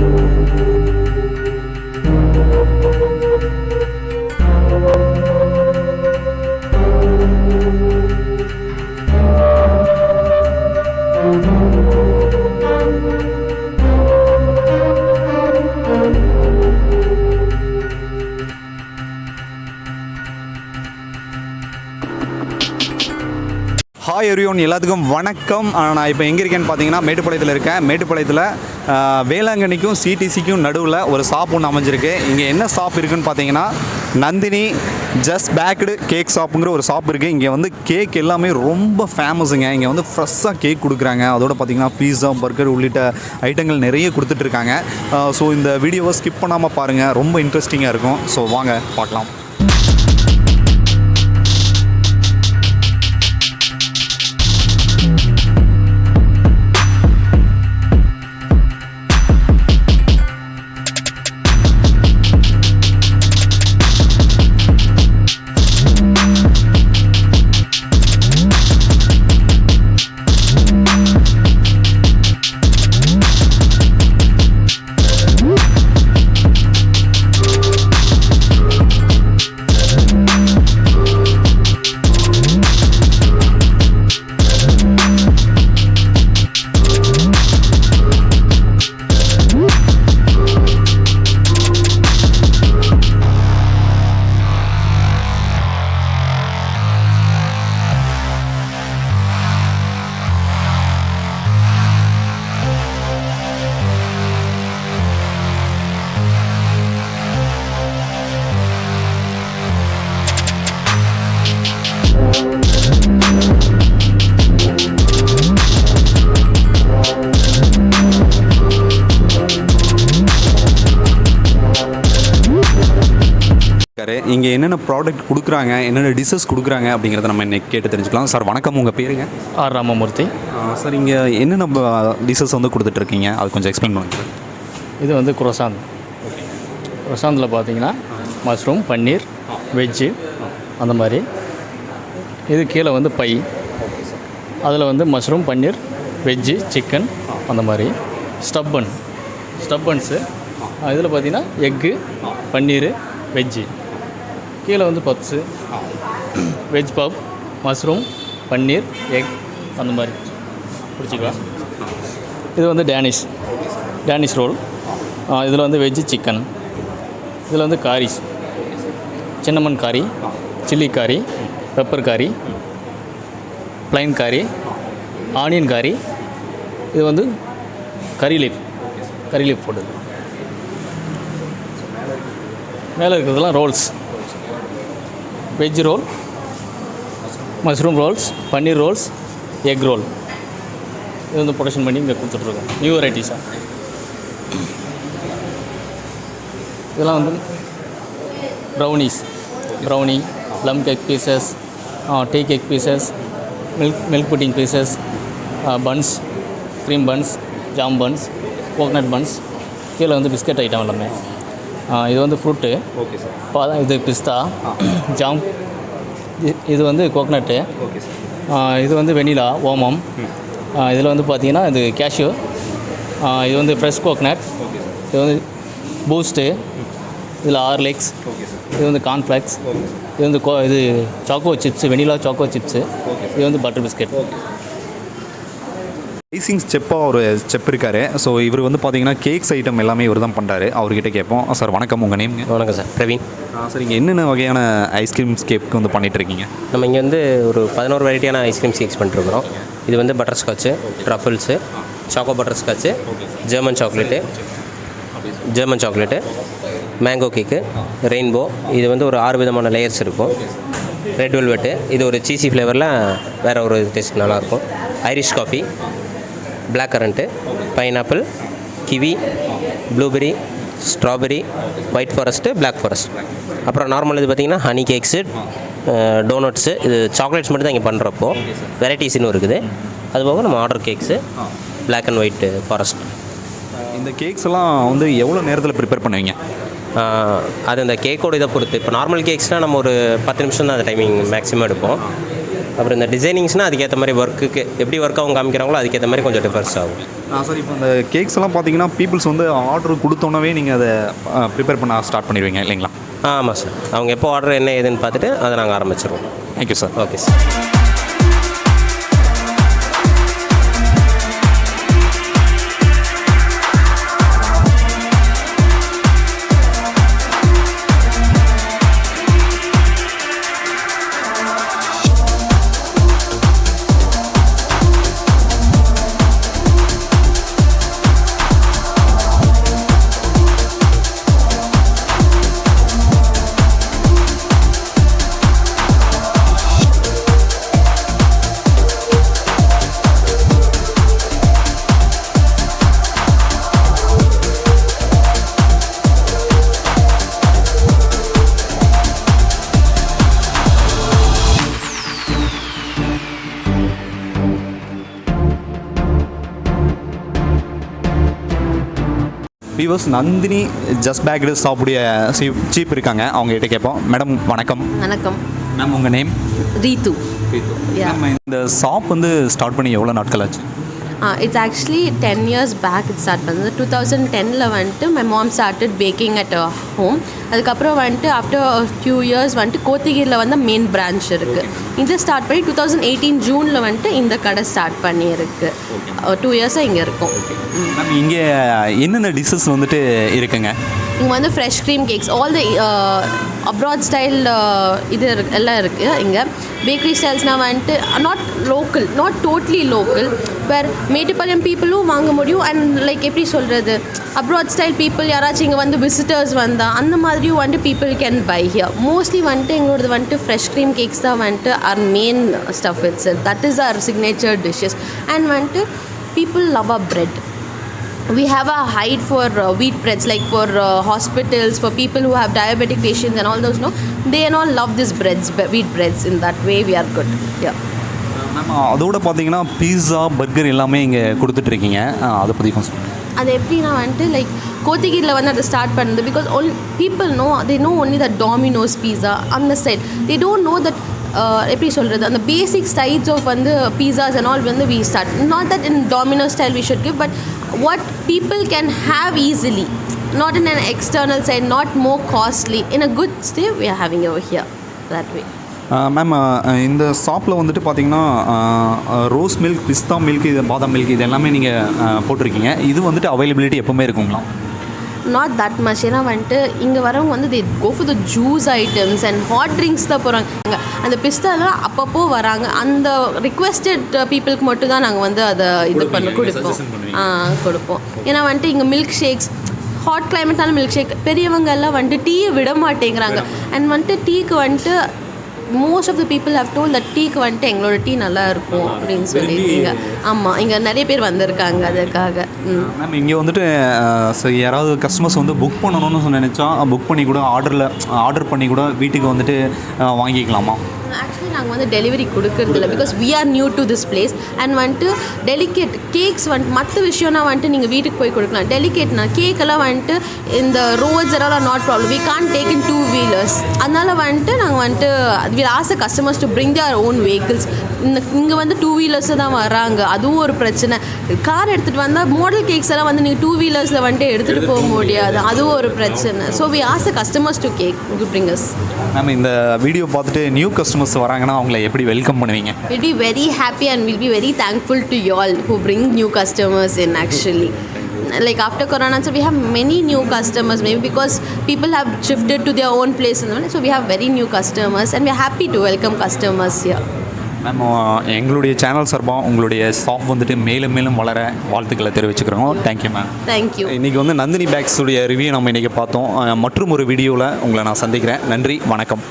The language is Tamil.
thank you ஹாய் எரியோன் எல்லாத்துக்கும் வணக்கம். நான் இப்போ எங்கே இருக்கேன்னு பார்த்தீங்கன்னா மேட்டுப்பாளையத்தில் இருக்கேன். மேட்டுப்பாளையத்தில் வேளாங்கண்ணிக்கும் சிடிசிக்கும் நடுவில் ஒரு ஷாப் ஒன்று அமைஞ்சிருக்கு. இங்கே என்ன ஷாப் இருக்குன்னு பார்த்தீங்கன்னா நந்தினி ஜஸ்ட் பேக்டு கேக் ஷாப்புங்கிற ஒரு ஷாப் இருக்குது இங்கே வந்து கேக் எல்லாமே ரொம்ப ஃபேமஸுங்க இங்கே வந்து ஃப்ரெஷ்ஷாக கேக் கொடுக்குறாங்க. அதோட பார்த்தீங்கன்னா பீஸா பர்கர் உள்ளிட்ட ஐட்டங்கள் நிறைய கொடுத்துட்ருக்காங்க ஸோ இந்த வீடியோவை ஸ்கிப் பண்ணாமல் பாருங்கள் ரொம்ப இன்ட்ரெஸ்டிங்காக இருக்கும். ஸோ வாங்க பார்க்கலாம் இங்கே என்னென்ன ப்ராடக்ட் கொடுக்குறாங்க என்னென்ன டிஷ்ஷஸ் கொடுக்குறாங்க அப்படிங்கிறத நம்ம இன்னைக்கு கேட்டு தெரிஞ்சுக்கலாம். சார் வணக்கம். உங்கள் பேருங்க ஆர் ராமமூர்த்தி. சார் இங்கே என்னென்ன டிஷ்ஷஸ் வந்து கொடுத்துட்ருக்கீங்க அது கொஞ்சம் எக்ஸ்பிளைன் பண்ணுங்க சார். இது வந்து குரசாந்த் குரசாந்தில் பார்த்தீங்கன்னா மஷ்ரூம் பன்னீர் வெஜ்ஜு அந்த மாதிரி. இது கீழே வந்து பை அதில் வந்து மஷ்ரூம் பன்னீர் வெஜ்ஜு சிக்கன் அந்த மாதிரி. ஸ்டப்பன் ஸ்டப்பன்ஸு இதில் பார்த்தீங்கன்னா எக்கு பன்னீர் வெஜ்ஜு கீழே வந்து puffs veg puff mushroom paneer egg அந்த மாதிரி. பிடிச்சிக்கலாம் இது வந்து டேனிஷ். Danish role. இதில் வந்து வெஜ்ஜு சிக்கன். இதில் வந்து kharis cinnamon khari chilli khari pepper khari plain khari onion khari. இது வந்து கறி லீஃப். கறி லீஃப் போட்டது மேலே இருக்கிறதுலாம் rolls. Veg roll mushroom rolls paneer rolls egg roll இது வந்து ப்ரொடக்ஷன் பண்ணி இங்கே கொடுத்துட்ருக்கோம். நியூ வெரைட்டிஸாக இதெல்லாம் வந்து brownies brownie plum cake pieces tea cake pieces milk milk pudding pieces buns cream buns jam buns coconut buns கீழே வந்து பிஸ்கட் ஐட்டம் எல்லாமே. இது வந்து ஃப்ரூட்டு ஓகே சார் பா இது பிஸ்தா. ஜாம். இது வந்து கோகனட்டு ஓகே சார் இது வந்து வெனிலா ஓமம். இதில் வந்து பார்த்தீங்கன்னா இது கேஷ்யூ இது வந்து ஃப்ரெஷ் கோகனட் இது வந்து பூஸ்ட்டு இதில் ஓகே சார் இது வந்து கார்ன்ஃப்ளெக்ஸ் இது வந்து கோ இது choco chips vanilla choco chips இது வந்து பட்டர் பிஸ்கெட் ஐசிங் செப்பாக ஒரு செப் இருக்காரு. ஸோ இவர் வந்து பார்த்தீங்கன்னா கேக்ஸ் ஐட்டம் எல்லாமே இவர் தான் பண்ணுறாரு அவர்கிட்ட கேட்போம். சார் வணக்கம். உங்கள் நேம் வணக்கம் சார் பிரவீன். சார் இங்கே என்னென்ன வகையான ஐஸ்கிரீம்ஸ் கேக் வந்து பண்ணிட்டு இருக்கீங்க? நம்ம இங்கே வந்து ஒரு பதினோரு வெரைட்டியான ஐஸ்கிரீம் கேக்ஸ் பண்ணிட்டுருக்குறோம் இது வந்து butterscotch truffles choco butterscotch German chocolate German chocolate mango cake rainbow இது வந்து ஒரு ஆறு விதமான லேயர்ஸ் இருக்கும். ரெட் வெல்வெட்டு இது ஒரு சீசி ஃப்ளேவரில் வேறு ஒரு டேஸ்ட் நல்லாயிருக்கும் Irish coffee black currant pineapple kiwi blueberry strawberry white forest black forest அப்புறம் நார்மல் இது பார்த்திங்கன்னா ஹனி கேக்ஸு டோனட்ஸு இது சாக்லேட்ஸ் மட்டும் தான் இங்கே பண்ணுறப்போ வெரைட்டிஸ் இன்னும் இருக்குது. அதுபோக நம்ம order cakes black and white forest இந்த கேக்ஸ் எல்லாம் வந்து எவ்வளோ நேரத்தில் ப்ரிப்பேர் பண்ணுவீங்க? அது அந்த கேக்கோட இதை பொறுத்து. இப்போ நார்மல் கேக்ஸ்னால் நம்ம ஒரு பத்து நிமிஷம் தான் அந்த டைமிங் மேக்ஸிமம் எடுப்போம். அப்புறம் இந்த டிசைனிங்ஸ்னால் அதுக்கேற்ற மாதிரி ஒர்க்குக்கு எப்படி ஒர்க் அவங்க காமிக்கிறாங்களோ அதுக்கேற்ற மாதிரி கொஞ்சம் டிஃபரன்ஸ் ஆகும். சார் இப்போ இந்த கேக்ஸ் எல்லாம் பார்த்தீங்கன்னா பீப்புள்ஸ் வந்து ஆர்டர் கொடுத்தோன்னவே நீங்கள் அதை ப்ரிப்பேர் பண்ண ஸ்டார்ட் பண்ணிடுவீங்க இல்லைங்களா? ஆ ஆமாம் சார் அவங்க எப்போ ஆர்டர் என்ன ஏதுன்னு பார்த்துட்டு அதை நாங்கள் ஆரம்பிச்சிருவோம். Thank you sir okay sir viewers Nandini just baked சாப்பிடைய chief இருக்காங்க. அவங்க கிட்ட கேட்போம். மேடம் வணக்கம். வணக்கம். மேம் உங்கள் நேம் ரீத்து. நம்ம இந்த ஷாப் வந்து ஸ்டார்ட் பண்ணி எவ்வளோ நாட்கள் ஆச்சு? It's actually ten years back இது ஸ்டார்ட் பண்ணது. டூ தௌசண்ட் டெனில் வந்துட்டு my mom started baking at home அதுக்கப்புறம் வந்துட்டு ஆஃப்டர் ஃபியூ இயர்ஸ் வந்துட்டு கோத்தகிரியில் வந்து மெயின் பிரான்ச் இருக்குது இது ஸ்டார்ட் பண்ணி டூ தௌசண்ட் எயிட்டீன் ஜூனில் வந்துட்டு இந்த கடை ஸ்டார்ட் பண்ணியிருக்கு. டூ இயர்ஸாக இங்கே இருக்கும். இங்கே என்னென்ன டிஷ்ஷஸ் வந்துட்டு இருக்குங்க? இங்கே வந்து fresh cream cakes all the abroad style இது எல்லாம் இருக்குது இங்கே. பேக்கரி ஸ்டைல்ஸ்னால் வந்துட்டு not local not totally local where Mettupalayam பீப்புளும் வாங்க முடியும். அண்ட் லைக் எப்படி சொல்கிறது அப்ராட் ஸ்டைல் பீப்புள் யாராச்சும் இங்கே வந்து விசிட்டர்ஸ் வந்தால் அந்த மாதிரியும் வந்துட்டு people can buy here mostly வந்துட்டு எங்களோடது வந்துட்டு ஃப்ரெஷ் க்ரீம் கேக்ஸ் தான் வந்துட்டு are main stuff it's that is our signature dishes and வந்துட்டு people love a bread we have a height for uh, wheat breads like for uh, hospitals for people who have diabetic patients and all those no? They and all love this breads wheat breads in that way we are good. Yeah. Ma'am அதோட பார்த்தீங்கன்னா பீஸா பர்கர் எல்லாமே இங்கே கொடுத்துட்ருக்கீங்க அதை பற்றி கொஞ்சம். அது எப்படின்னா வந்துட்டு லைக் கோத்தகிரியில் வந்து அதை ஸ்டார்ட் பண்ணுது because one people know they know only the Domino's pizza அந்த side they don't know that எப்படி சொல்கிறது அந்த பேசிக் ஸ்டைல்ஸ் ஆஃப் வந்து பீஸாஸ் அண்ட் ஆல் வந்து we start not that in Domino style we should give but what people can have easily not in an external side not more costly in a good stay we are having over here that way ma'am இந்த ஷாப்பில் வந்துட்டு பார்த்தீங்கன்னா ரோஸ் மில்க் பிஸ்தா மில்க் இது பாதாம் மில்க் இது எல்லாமே நீங்கள் uh, போட்டிருக்கீங்க. இது வந்துட்டு அவைலபிலிட்டி எப்போவுமே இருக்குங்களா? நாட் தட் மச் ஏன்னா வந்துட்டு இங்கே வரவங்க வந்து they go for the juice items and hot drinks தான் போகிறாங்க அந்த பிஸ்தாலாம் அப்பப்போ வராங்க. அந்த ரிக்வெஸ்டட் பீப்புளுக்கு மட்டும் தான் நாங்கள் வந்து அதை இது பண்ண கொடுப்போம். ஆ கொடுப்போம். ஏன்னா வந்துட்டு இங்கே மில்க் ஷேக்ஸ் ஹாட் கிளைமேட்னால மில்க் ஷேக் பெரியவங்க எல்லாம் வந்துட்டு டீயை விட மாட்டேங்கிறாங்க. அண்ட் வந்துட்டு டீக்கு வந்துட்டு most of the people have told that டீக்கு வந்துட்டு எங்களோட டீ நல்லா இருக்கும் அப்படின்னு சொல்லியிருக்கீங்க. ஆமாம் இங்கே நிறைய பேர் வந்திருக்காங்க அதுக்காக ம். மேம் இங்கே வந்துட்டு யாராவது கஸ்டமர்ஸ் வந்து புக் பண்ணணும்னு நினச்சா புக் பண்ணி கூட ஆர்டரில் ஆர்டர் பண்ணி கூட வீட்டுக்கு வந்துட்டு வாங்கிக்கலாமா? ஆக்சுவலி நாங்கள் வந்து டெலிவரி கொடுக்கறதில்ல because we are new to this place and வந்துட்டு டெலிகேட் கேக்ஸ் வந்துட்டு மற்ற விஷயம்னா வந்துட்டு நீங்கள் வீட்டுக்கு போய் கொடுக்கலாம். டெலிகேட்னா கேக்கெல்லாம் வந்துட்டு இந்த ரோட்ஸ் எல்லாம் not problem we can take in two wheelers அதனால் வந்துட்டு நாங்கள் வந்துட்டு we ask customers to bring their own vehicles இந்த இங்கே வந்து டூ வீலர்ஸ் தான் வராங்க. அதுவும் ஒரு பிரச்சனை. கார் எடுத்துகிட்டு வந்தால் மாடல் கேக்ஸ் எல்லாம் வந்து நீங்கள் டூ வீலர்ஸில் வந்துட்டு எடுத்துகிட்டு போக முடியாது. அதுவும் ஒரு பிரச்சனை. So we ask customers to cake brings ma'am இந்த வீடியோ பார்த்துட்டு நியூ கஸ்டமர்ஸ் வராங்கன்னா அவங்கள எப்படி வெல்கம் பண்ணுவீங்க We'll be very happy and we'll be very thankful to you all who bring new customers in actually. Like after Corona, so we have many new customers, maybe because people have shifted to their own place. and all. So we have very new customers and we're happy to welcome customers here. Ma'am எங்களுடைய சேனல் சார்பாக உங்களுடைய ஷாப் வந்துட்டு மேலும் மேலும் வளர வாழ்த்துக்களை தெரிவிச்சுக்கிறோம். Thank you ma'am Thank you. இன்றைக்கி வந்து நந்தினி பேக்ஸுடைய ரிவ்யூ நம்ம இன்றைக்கி பார்த்தோம். மற்றும் ஒரு வீடியோவில் உங்களை நான் சந்திக்கிறேன். நன்றி வணக்கம்.